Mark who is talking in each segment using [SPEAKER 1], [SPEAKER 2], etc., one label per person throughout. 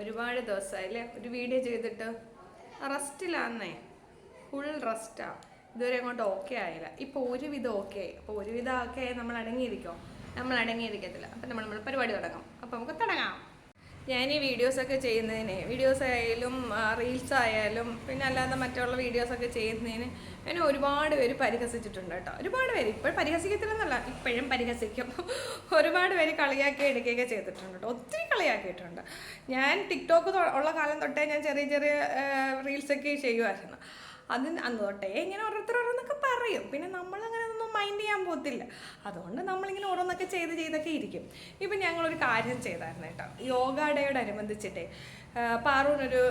[SPEAKER 1] ഒരുപാട് ദിവസമായി അല്ലേ ഒരു വീഡിയോ ചെയ്തിട്ട്. റെസ്റ്റിലാന്നേ. ഫുൾ റെസ്റ്റാ. ഇതുവരെ അങ്ങോട്ട് ഓക്കെ ആയില്ല. ഇപ്പോൾ ഒരുവിധം ഓക്കെ ആയി. അപ്പോൾ ഒരുവിധം ഓക്കെ ആയി. നമ്മൾ അടങ്ങിയിരിക്കും നമ്മൾ അടങ്ങിയിരിക്കത്തില്ല അപ്പം നമ്മൾ നമ്മൾ പരിപാടി തുടങ്ങും. അപ്പോൾ നമുക്ക് തുടങ്ങാം. ഞാൻ ഈ വീഡിയോസൊക്കെ ചെയ്യുന്നതിന് വീഡിയോസ് ആയാലും റീൽസ് ആയാലും പിന്നെ അല്ലാതെ മറ്റുള്ള വീഡിയോസൊക്കെ ചെയ്യുന്നതിന് എന്നെ ഒരുപാട് പേര് പരിഹസിച്ചിട്ടുണ്ട് കേട്ടോ. ഒരുപാട് പേര്. ഇപ്പോൾ പരിഹസിക്കത്തില്ലെന്നല്ല ഇപ്പോഴും പരിഹസിക്കും. ഒരുപാട് പേര് കളിയാക്കി എടുക്കുകയൊക്കെ ചെയ്തിട്ടുണ്ട് കേട്ടോ. ഒത്തിരി കളിയാക്കിയിട്ടുണ്ട്. ഞാൻ ടിക്ടോക്ക് ഉള്ള കാലം തൊട്ടേ ഞാൻ ചെറിയ ചെറിയ റീൽസൊക്കെ ചെയ്യുമായിരുന്നു. അതിന് അന്ന് തൊട്ടേ ഇങ്ങനെ ഓരോരുത്തർ ഓരോന്നൊക്കെ പറയും. പിന്നെ നമ്മളങ്ങനെ ഒന്നും മൈൻഡ് ചെയ്യാൻ പോകത്തില്ല. അതുകൊണ്ട് നമ്മളിങ്ങനെ ഓരോന്നൊക്കെ ചെയ്ത് ചെയ്തൊക്കെ ഇരിക്കും. ഇപ്പം ഞങ്ങളൊരു കാര്യം ചെയ്തായിരുന്നു കേട്ടോ. യോഗ ഡേയോടനുബന്ധിച്ചിട്ടേ പാറൂനൊരു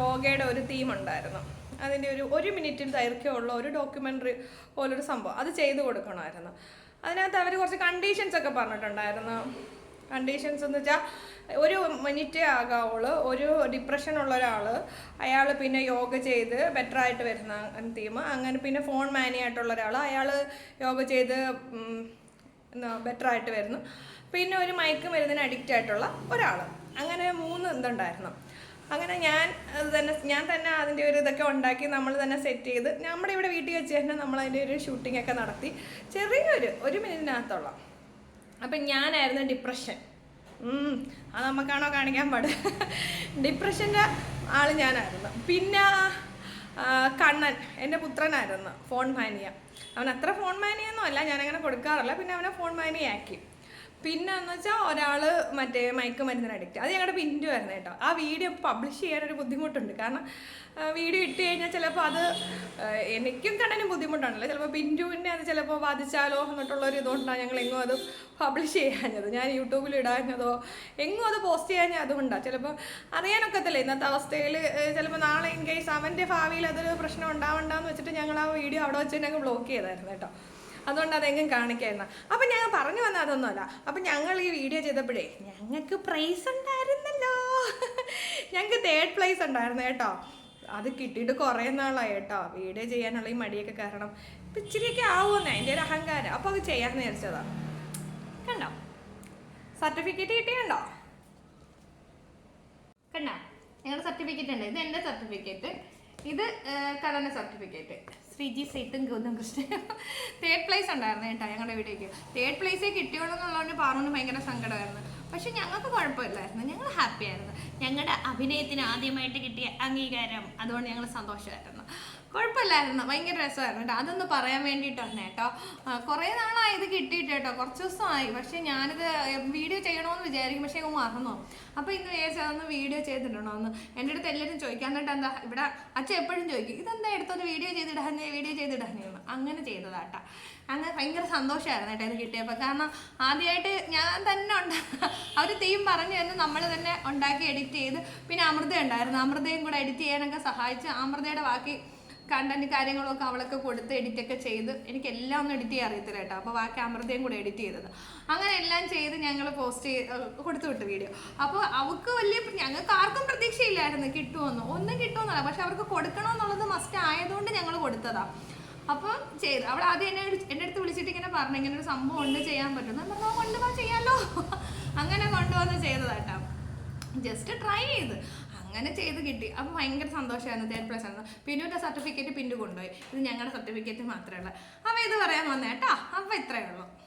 [SPEAKER 1] യോഗയുടെ ഒരു തീം ഉണ്ടായിരുന്നു. അതിന്റെ ഒരു ഒരു മിനിറ്റിൽ ദൈർഘ്യമുള്ള ഒരു ഡോക്യുമെന്ററി പോലൊരു സംഭവം. അത് ചെയ്തു കൊടുക്കണമായിരുന്നു. അതിനകത്ത് അവർ കുറച്ച് കണ്ടീഷൻസ് ഒക്കെ പറഞ്ഞിട്ടുണ്ടായിരുന്നു. കണ്ടീഷൻസ് എന്ന് വെച്ചാൽ ഒരു മിനിറ്റ് ആകാവുള്ളൂ. ഒരു ഡിപ്രഷൻ ഉള്ള ഒരാൾ അയാൾ പിന്നെ യോഗ ചെയ്ത് ബെറ്റർ ആയിട്ട് വരുന്ന തീം അങ്ങനെ പിന്നെ ഫോൺ മാനിയായിട്ടുള്ള ഒരാൾ അയാൾ യോഗ ചെയ്ത് ബെറ്റർ ആയിട്ട് വരുന്നു. പിന്നെ ഒരു മയക്ക് മരുന്നിന് അഡിക്റ്റ് ആയിട്ടുള്ള ഒരാൾ അങ്ങനെ മൂന്ന് ഇതുണ്ടായിരുന്നു. അങ്ങനെ ഞാൻ തന്നെ ഞാൻ തന്നെ അതിന്റെ ഒരു ഇതൊക്കെ ഉണ്ടാക്കി നമ്മൾ തന്നെ സെറ്റ് ചെയ്ത് നമ്മുടെ ഇവിടെ വീട്ടിൽ വെച്ച് തന്നെ നമ്മൾ അതിന്റെ ഒരു ഷൂട്ടിംഗ് ഒക്കെ നടത്തി. ചെറിയൊരു ഒരു മിനിറ്റിനകത്തുള്ള അപ്പം ഞാനായിരുന്നു ഡിപ്രഷൻ അത് നമുക്കാണോ കാണിക്കാൻ പാട്? ഡിപ്രഷന്റെ ആൾ ഞാനായിരുന്നു. പിന്നെ കണ്ണൻ എന്റെ പുത്രനായിരുന്നു ഫോൺ മാനിയ. അവൻ അത്ര ഫോൺ മാനിയൊന്നും അല്ല ഞാനങ്ങനെ കൊടുക്കാറില്ല. പിന്നെ അവനെ ഫോൺ മാനിയാക്കി. പിന്നെ എന്ന് വെച്ചാൽ ഒരാൾ മറ്റേ മയക്കുമരുന്നിന് അഡിക്റ്റ് അത് ഞങ്ങളുടെ പിന്നിന്റെ ആയിരുന്നു കേട്ടോ. ആ വീഡിയോ പബ്ലിഷ് ചെയ്യാൻ ഒരു ബുദ്ധിമുട്ടുണ്ട്. കാരണം വീഡിയോ ഇട്ട് കഴിഞ്ഞാൽ ചിലപ്പോൾ അത് എനിക്കും കണ്ടതിന് ബുദ്ധിമുട്ടാണല്ലോ. ചിലപ്പോൾ പിന്റുവിനെ അത് ചിലപ്പോൾ ബാധിച്ചാലോ എന്നിട്ടുള്ള ഒരു ഇതുകൊണ്ടാണ് ഞങ്ങൾ എങ്ങും അത് പബ്ലിഷ് ചെയ്യാഞ്ഞത്. ഞാൻ യൂട്യൂബിൽ ഇടാഞ്ഞതോ എങ്ങും അത് പോസ്റ്റ് ചെയ്യാഞ്ഞ അതുകൊണ്ടാണ് ചിലപ്പോൾ അറിയാനൊക്കത്തില്ല. ഇന്നത്തെ അവസ്ഥയിൽ ചിലപ്പോൾ നാളെ ഇൻ കേസ് അവന്റെ ഭാവിയിൽ അതൊരു പ്രശ്നം ഉണ്ടാവണ്ടെന്ന് വെച്ചിട്ട് ഞങ്ങൾ ആ വീഡിയോ അവിടെ വെച്ച് ഞങ്ങൾ ബ്ലോക്ക് ചെയ്തായിരുന്നു കേട്ടോ. അതുകൊണ്ട് അതെങ്കിലും കാണിക്കായിരുന്നു അപ്പം ഞാൻ പറഞ്ഞു വന്ന അതൊന്നുമല്ല. അപ്പം ഞങ്ങൾ ഈ വീഡിയോ ചെയ്തപ്പോഴേ ഞങ്ങൾക്ക് പ്രൈസ് ഉണ്ടായിരുന്നല്ലോ. ഞങ്ങൾക്ക് തേർഡ് പ്ലേസ് ഉണ്ടായിരുന്നു കേട്ടോ. അത് കിട്ടിയിട്ട് കുറേ നാളായി കേട്ടോ. വീഡിയോ ചെയ്യാനുള്ള ഈ മടിയൊക്കെ കാരണം ഇപ്പം ഇച്ചിരിയൊക്കെ ആവുമെന്ന് അതിന്റെ ഒരു അഹങ്കാരം. അപ്പോൾ അത് ചെയ്യാമെന്ന് വിചാരിച്ചതാ. കണ്ടോ? സർട്ടിഫിക്കറ്റ് കിട്ടിയുണ്ടോ കണ്ടോ? ഞങ്ങളുടെ സർട്ടിഫിക്കറ്റ് ഉണ്ട്. ഇത് എന്റെ സർട്ടിഫിക്കറ്റ് ഇത് കടന സർട്ടിഫിക്കറ്റ് ശ്രീജി സൈത്തും ഗൗതം കൃഷ്ണൻ. തേർഡ് പ്ലേസ് ഉണ്ടായിരുന്നു കേട്ടോ ഞങ്ങളുടെ വീഡിയോക്ക് തേർഡ് പ്ലേസേ കിട്ടിയോളൂ എന്നുള്ളതുകൊണ്ട് പാറുവിന് ഭയങ്കര സങ്കടമായിരുന്നു. പക്ഷെ ഞങ്ങൾക്ക് കുഴപ്പമില്ലായിരുന്നു. ഞങ്ങൾ ഹാപ്പിയായിരുന്നു ഞങ്ങളുടെ അഭിനയത്തിന് ആദ്യമായിട്ട് കിട്ടിയ അംഗീകാരം അതുകൊണ്ട് ഞങ്ങൾ സന്തോഷമായിരുന്നു. കുഴപ്പമില്ലായിരുന്നു. ഭയങ്കര രസമായിരുന്നു കേട്ടോ. അതൊന്ന് പറയാൻ വേണ്ടിയിട്ടാണ് കേട്ടോ. കുറേ നാളായി ഇത് കിട്ടിയിട്ട് കേട്ടോ. കുറച്ച് ദിവസമായി. പക്ഷേ ഞാനിത് വീഡിയോ ചെയ്യണമെന്ന് വിചാരിക്കും. പക്ഷേ അങ്ങ് മറന്നു. അപ്പോൾ ഇന്ന് വിചാരിച്ചു അതൊന്ന് വീഡിയോ ചെയ്തിട്ടുണ്ടോ എന്ന് എന്റെ അടുത്ത് എല്ലാവരും ചോദിക്കാൻ തൊട്ട് എന്താ ഇവിടെ അച്ഛൻ എപ്പോഴും ചോദിക്കും ഇതെന്താ എടുത്തൊരു വീഡിയോ ചെയ്തിടാഞ്ഞേ വീഡിയോ ചെയ്തിടാനേ അങ്ങനെ ചെയ്തതാട്ടാ അങ്ങനെ ഭയങ്കര സന്തോഷമായിരുന്നു കേട്ടോ ഇത് കിട്ടിയപ്പോൾ. കാരണം ആദ്യമായിട്ട് ഞാൻ തന്നെ ഉണ്ടാ. അവർ തീം പറഞ്ഞു തന്ന് നമ്മൾ തന്നെ ഉണ്ടാക്കി എഡിറ്റ് ചെയ്ത്. പിന്നെ അമൃത ഉണ്ടായിരുന്നു അമൃതയും കൂടെ എഡിറ്റ് ചെയ്യാനൊക്കെ സഹായിച്ച് അമൃതയുടെ ബാക്കി കണ്ടന്റ് കാര്യങ്ങളൊക്കെ അവളൊക്കെ കൊടുത്ത് എഡിറ്റ് ഒക്കെ ചെയ്ത് എനിക്ക് എല്ലാം ഒന്നും എഡിറ്റ് ചെയ്യാൻ അറിയത്തില്ല കേട്ടോ. അപ്പോൾ ആ ക്യാമറത്തെയും കൂടെ എഡിറ്റ് ചെയ്തത്. അങ്ങനെ എല്ലാം ചെയ്ത് ഞങ്ങൾ പോസ്റ്റ് ചെയ്ത് കൊടുത്തു വിട്ടു വീഡിയോ അപ്പോൾ അവൾക്ക് വലിയ ഞങ്ങൾക്ക് ആർക്കും പ്രതീക്ഷയില്ലായിരുന്നു കിട്ടുമെന്ന് ഒന്നും കിട്ടുമെന്നല്ല പക്ഷെ അവർക്ക് കൊടുക്കണമെന്നുള്ളത് മസ്റ്റ് ആയതുകൊണ്ട് ഞങ്ങൾ കൊടുത്തതാണ് അപ്പം ചെയ്തു അവൾ ആദ്യം എന്നെ എന്റെ അടുത്ത് വിളിച്ചിട്ട് ഇങ്ങനെ പറഞ്ഞു ഇങ്ങനെ ഒരു സംഭവം ഉണ്ട് ചെയ്യാൻ പറ്റും. ഞാൻ പറഞ്ഞു കൊണ്ടുപോകാൻ ചെയ്യാമല്ലോ അങ്ങനെ കൊണ്ടുവന്ന് ചെയ്തതാട്ടോ ജസ്റ്റ് ട്രൈ ചെയ്ത്. അങ്ങനെ ചെയ്ത് കിട്ടി. അപ്പം ഭയങ്കര സന്തോഷമായിരുന്നു. തേർഡ് പ്ലസ് ആയിരുന്നു. ഒരു സർട്ടിഫിക്കറ്റ് പിന്നു കൊണ്ടുപോയി ഇത് ഞങ്ങളുടെ സർട്ടിഫിക്കറ്റ് മാത്രമേ ഉള്ളൂ. അപ്പം ഇത് പറയാൻ വന്നേട്ടോ അപ്പോൾ ഇത്രയേ ഉള്ളൂ.